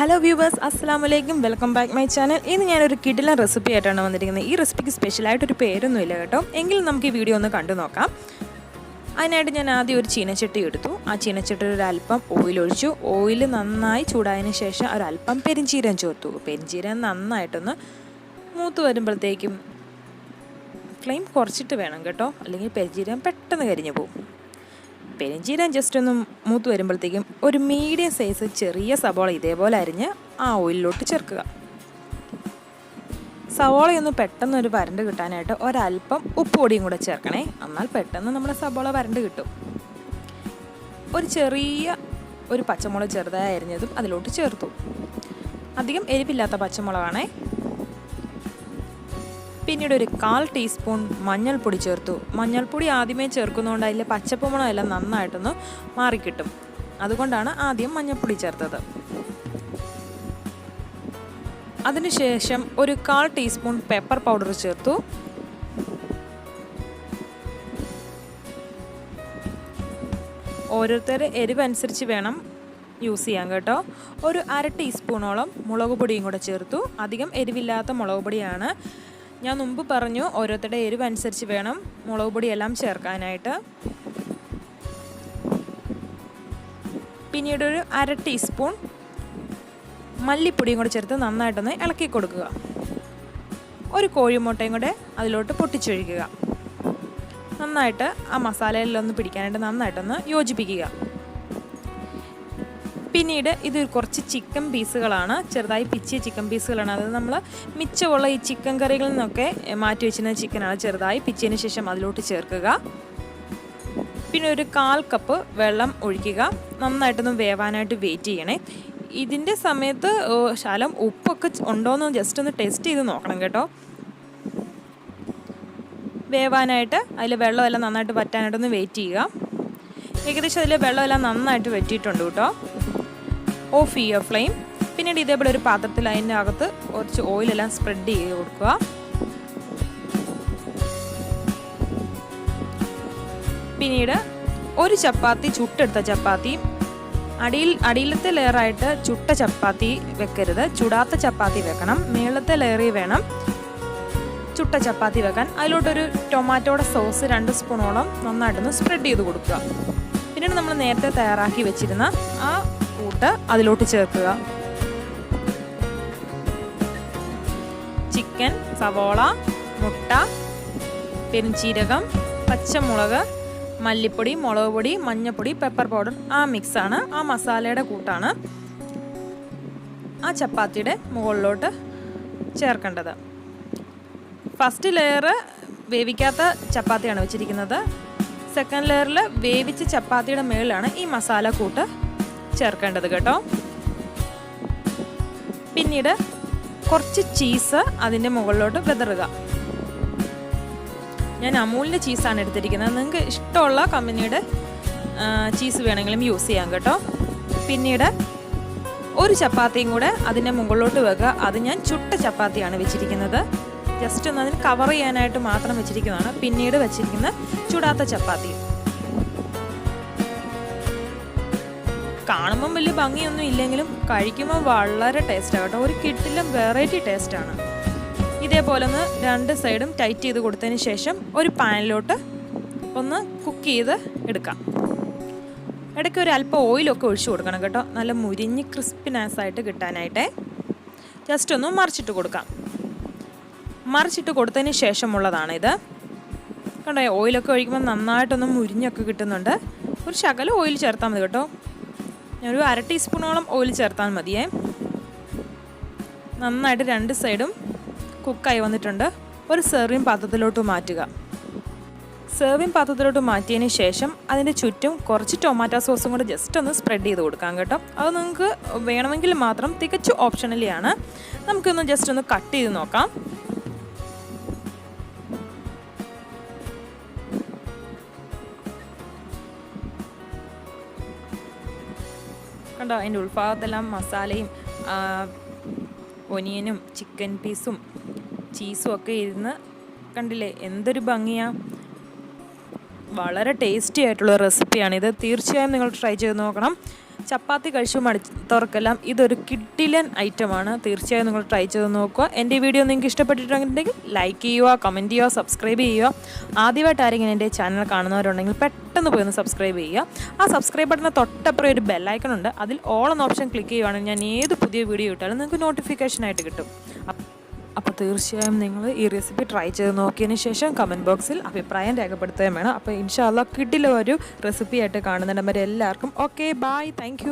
Hello viewers അസ്സാം വലൈക്കും welcome back my channel ഇന്ന് ഞാനൊരു കിടിലൻ റെസിപ്പി ആയിട്ടാണ് വന്നിരിക്കുന്നത്. ഈ റെസിപ്പിക്ക് സ്പെഷ്യലായിട്ടൊരു പേരൊന്നുമില്ല കേട്ടോ. എങ്കിലും നമുക്ക് ഈ വീഡിയോ ഒന്ന് കണ്ടു നോക്കാം. അതിനായിട്ട് ഞാൻ ആദ്യം ഒരു ചീനച്ചട്ടി എടുത്തു. ആ ചീനച്ചട്ടിയിൽ ഒരു അല്പം ഓയിൽ ഒഴിച്ചു. ഓയിൽ നന്നായി ചൂടായതിന് ശേഷം ഒരല്പം പെരിഞ്ചീരം ചേർത്തു. പെരിഞ്ചീരം നന്നായിട്ടൊന്ന് മൂത്ത് വരുമ്പോഴത്തേക്കും ഫ്ലെയിം കുറച്ചിട്ട് വേണം കേട്ടോ. അല്ലെങ്കിൽ പെരിഞ്ചീരം പെട്ടെന്ന് കരിഞ്ഞു പോകും. പെരിഞ്ചീരം ജസ്റ്റ് ഒന്ന് മൂത്ത് വരുമ്പോഴത്തേക്കും ഒരു മീഡിയം സൈസ് ചെറിയ സവോള ഇതേപോലെ അരിഞ്ഞ് ആ ഓയിലിലോട്ട് ചേർക്കുക. സവോളയൊന്ന് പെട്ടെന്ന് ഒരു വരണ്ട് കിട്ടാനായിട്ട് ഒരല്പം ഉപ്പ് പൊടിയും കൂടെ ചേർക്കണേ. എന്നാൽ പെട്ടെന്ന് നമ്മുടെ സവോള വരണ്ട് കിട്ടും. ഒരു ചെറിയ ഒരു പച്ചമുളക് ചെറുതായി അരിഞ്ഞതും അതിലോട്ട് ചേർത്തു. അധികം എരിവില്ലാത്ത പച്ചമുളകാണേ. പിന്നീട് ഒരു കാൽ ടീസ്പൂൺ മഞ്ഞൾപ്പൊടി ചേർത്തു. മഞ്ഞൾപ്പൊടി ആദ്യമേ ചേർക്കുന്നതുകൊണ്ട് അതിലെ പച്ചപ്പുമണമെല്ലാം നന്നായിട്ടൊന്ന് മാറിക്കിട്ടും. അതുകൊണ്ടാണ് ആദ്യം മഞ്ഞൾപ്പൊടി ചേർത്തത്. അതിനുശേഷം ഒരു കാൽ ടീസ്പൂൺ പെപ്പർ പൗഡർ ചേർത്തു. ഓരോരുത്തർ എരിവനുസരിച്ച് വേണം യൂസ് ചെയ്യാൻ കേട്ടോ. ഒരു അര ടീസ്പൂണോളം മുളക് പൊടിയും കൂടെ ചേർത്തു. അധികം എരിവില്ലാത്ത മുളക് പൊടിയാണ് ഞാൻ മുമ്പ് പറഞ്ഞു ഓരോരുത്തരുടെ എരിവ് അനുസരിച്ച് വേണം മുളക് പൊടിയെല്ലാം ചേർക്കാനായിട്ട്. പിന്നീട് ഒരു അര ടീസ്പൂൺ മല്ലിപ്പൊടിയും കൂടെ ചേർത്ത് നന്നായിട്ടൊന്ന് ഇളക്കി കൊടുക്കുക. ഒരു കോഴിമുട്ടയും കൂടെ അതിലോട്ട് പൊട്ടിച്ചൊഴിക്കുക. നന്നായിട്ട് ആ മസാലയിലൊന്ന് പിടിക്കാനായിട്ട് നന്നായിട്ടൊന്ന് യോജിപ്പിക്കുക. പിന്നീട് ഇത് കുറച്ച് ചിക്കൻ പീസുകളാണ്. ചെറുതായി പിച്ചിയ ചിക്കൻ പീസുകളാണ്. അത് നമ്മൾ മിച്ചമുള്ള ഈ ചിക്കൻ കറികളിൽ നിന്നൊക്കെ മാറ്റി വെച്ചിരുന്ന ചിക്കനാണ് ചെറുതായി പിച്ചതിന് ശേഷം അതിലോട്ട് ചേർക്കുക. പിന്നെ ഒരു കാൽ കപ്പ് വെള്ളം ഒഴിക്കുക. നന്നായിട്ടൊന്ന് വേവാനായിട്ട് വെയിറ്റ് ചെയ്യണേ. ഇതിന്റെ സമയത്ത് ശാലം ഉപ്പൊക്കെ ഉണ്ടോയെന്ന് ജസ്റ്റ് ഒന്ന് ടെസ്റ്റ് ചെയ്ത് നോക്കണം കേട്ടോ. വേവാനായിട്ട് അതിൽ വെള്ളമെല്ലാം നന്നായിട്ട് വറ്റാനായിട്ടൊന്ന് വെയിറ്റ് ചെയ്യുക. ഏകദേശം അതിൽ വെള്ളമെല്ലാം നന്നായിട്ട് വറ്റിയിട്ടുണ്ട് കേട്ടോ. ഓഫ് ചെയ്യുക ഫ്ലെയിം പിന്നീട് ഇതേപോലെ ഒരു പാത്രത്തിൽ അതിന്റെ അകത്ത് കുറച്ച് ഓയിലെല്ലാം സ്പ്രെഡ് ചെയ്ത് കൊടുക്കുക. പിന്നീട് ഒരു ചപ്പാത്തി ചുട്ടെടുത്ത ചപ്പാത്തി. അടിയിൽ അടിയിലത്തെ ലെയറായിട്ട് ചുട്ട ചപ്പാത്തി വെക്കരുത്. ചുടാത്ത ചപ്പാത്തി വെക്കണം. മേളത്തെ ലെയറിൽ വേണം ചുട്ട ചപ്പാത്തി വെക്കാൻ. അതിലോട്ടൊരു ടൊമാറ്റോയുടെ സോസ് രണ്ട് സ്പൂണോളം നന്നായിട്ടൊന്ന് സ്പ്രെഡ് ചെയ്ത് കൊടുക്കുക. പിന്നീട് നമ്മൾ നേരത്തെ തയ്യാറാക്കി വെച്ചിരുന്ന ആ കൂട്ട് അതിലോട്ട് ചേർക്കുക. ചിക്കൻ സവോള മുട്ട പെരുംജീരകം പച്ചമുളക് മല്ലിപ്പൊടി മുളക് പൊടി മഞ്ഞൾപ്പൊടി പെപ്പർ പൗഡർ ആ മിക്സാണ് ആ മസാലയുടെ കൂട്ടാണ് ആ ചപ്പാത്തിയുടെ മുകളിലോട്ട് ചേർക്കേണ്ടത്. ഫസ്റ്റ് ലെയർ വേവിക്കാത്ത ചപ്പാത്തിയാണ് വെച്ചിരിക്കുന്നത്. സെക്കൻഡ് ലെയറിൽ വേവിച്ച ചപ്പാത്തിയുടെ മുകളിലാണ് ഈ മസാല കൂട്ട് ചേർക്കേണ്ടത് കേട്ടോ. പിന്നീട് കുറച്ച് ചീസ് അതിന്റെ മുകളിലോട്ട് വിതറുക. ഞാൻ അമൂലിന്റെ ചീസാണ് എടുത്തിരിക്കുന്നത്. നിങ്ങൾക്ക് ഇഷ്ടമുള്ള കമ്പനിയുടെ ചീസ് വേണമെങ്കിലും യൂസ് ചെയ്യാം കേട്ടോ. പിന്നീട് ഒരു ചപ്പാത്തിയും കൂടെ അതിന്റെ മുകളിലോട്ട് വെക്കുക. അത് ഞാൻ ചുട്ട ചപ്പാത്തിയാണ് വെച്ചിരിക്കുന്നത്. ജസ്റ്റ് ഒന്ന് അതിന് കവർ ചെയ്യാനായിട്ട് മാത്രം വെച്ചിരിക്കുന്നതാണ്. പിന്നീട് വെച്ചിരിക്കുന്ന ചുടാത്ത ചപ്പാത്തി കാണുമ്പം വലിയ ഭംഗിയൊന്നും ഇല്ലെങ്കിലും കഴിക്കുമ്പോൾ വളരെ ടേസ്റ്റാണ് കേട്ടോ. ഒരു കിട്ടിലും വെറൈറ്റി ടേസ്റ്റാണ് ഇതേപോലെ ഒന്ന് രണ്ട് സൈഡും ടൈറ്റ് ചെയ്ത് കൊടുത്തതിന് ശേഷം ഒരു പാനിലോട്ട് ഒന്ന് കുക്ക് ചെയ്ത് എടുക്കാം. ഇടയ്ക്ക് ഒരു അല്പം ഓയിലൊക്കെ ഒഴിച്ചു കൊടുക്കണം കേട്ടോ. നല്ല മുരിഞ്ഞ് ക്രിസ്പിനെസ് ആയിട്ട് കിട്ടാനായിട്ടേ. ജസ്റ്റ് ഒന്ന് മറിച്ചിട്ട് കൊടുക്കാം. മറിച്ചിട്ട് കൊടുത്തതിന് ശേഷമുള്ളതാണ് ഇത്. കണ്ടോ ഓയിലൊക്കെ ഒഴിക്കുമ്പോൾ നന്നായിട്ടൊന്ന് മുരിഞ്ഞൊക്കെ കിട്ടുന്നുണ്ട്. ഒരു ശകലം ഓയിൽ ചേർത്താൽ മതി കേട്ടോ. ഞാനൊരു അര ടീസ്പൂണോളം ഓയിൽ ചേർത്താൽ മതിയേ. നന്നായിട്ട് രണ്ട് സൈഡും കുക്കായി വന്നിട്ടുണ്ട്. ഒരു സെർവിങ് പാത്രത്തിലോട്ട് മാറ്റുക. സെർവിങ് പാത്രത്തിലോട്ട് മാറ്റിയതിന് ശേഷം അതിന്റെ ചുറ്റും കുറച്ച് ടൊമാറ്റോ സോസും കൂടെ ജസ്റ്റ് ഒന്ന് സ്പ്രെഡ് ചെയ്ത് കൊടുക്കാം കേട്ടോ. അത് നിങ്ങൾക്ക് വേണമെങ്കിൽ മാത്രം തികച്ചു ഓപ്ഷണലിയാണ് നമുക്കൊന്ന് ജസ്റ്റ് ഒന്ന് കട്ട് ചെയ്ത് നോക്കാം. കണ്ടോ അതിന്റെ ഉൾഭാഗത്തെല്ലാം മസാലയും ഒനിയനും ചിക്കൻ പീസും ചീസും ഒക്കെ ഇരുന്ന് കണ്ടില്ലേ? എന്തൊരു ഭംഗിയാ. വളരെ ടേസ്റ്റി ആയിട്ടുള്ള റെസിപ്പിയാണ് ഇത് തീർച്ചയായും നിങ്ങൾ ട്രൈ ചെയ്ത് നോക്കണം. ചപ്പാത്തി കഴിച്ചു മടുത്തവർക്കെല്ലാം ഇതൊരു കിഡിലൻ ഐറ്റമാണ് തീർച്ചയായും നിങ്ങൾ ട്രൈ ചെയ്ത് നോക്കുക. എന്റെ വീഡിയോ നിങ്ങൾക്ക് ഇഷ്ടപ്പെട്ടിട്ടുണ്ടെങ്കിൽ ലൈക്ക് ചെയ്യുക കമന്റ് ചെയ്യുക സബ്സ്ക്രൈബ് ചെയ്യുക. ആദ്യമായിട്ട് ആരെങ്കിലും എന്റെ ചാനൽ കാണുന്നവരുണ്ടെങ്കിൽ പെട്ടെന്ന് പോയി ഒന്ന് സബ്സ്ക്രൈബ് ചെയ്യുക. ആ സബ്സ്ക്രൈബ് ബട്ടന് തൊട്ടപ്പുറം ഒരു ബെല്ലൈക്കൺ ഉണ്ട്. അതിൽ ഓൾ എന്ന ഓപ്ഷൻ ക്ലിക്ക് ചെയ്യുവാണെങ്കിൽ ഞാൻ ഏത് പുതിയ വീഡിയോ ഇട്ടാലും നിങ്ങൾക്ക് നോട്ടിഫിക്കേഷൻ ആയിട്ട് കിട്ടും. അപ്പോൾ തീർച്ചയായും നിങ്ങൾ ഈ റെസിപ്പി ട്രൈ ചെയ്ത് നോക്കിയതിന് ശേഷം കമന്റ് ബോക്സിൽ അഭിപ്രായം രേഖപ്പെടുത്തുകയും വേണം. അപ്പോൾ ഇൻഷാല്ല കിട്ടിലൊരു റെസിപ്പി ആയിട്ട് കാണുന്നുണ്ട്. എല്ലാവർക്കും ഓക്കെ ബായ് താങ്ക്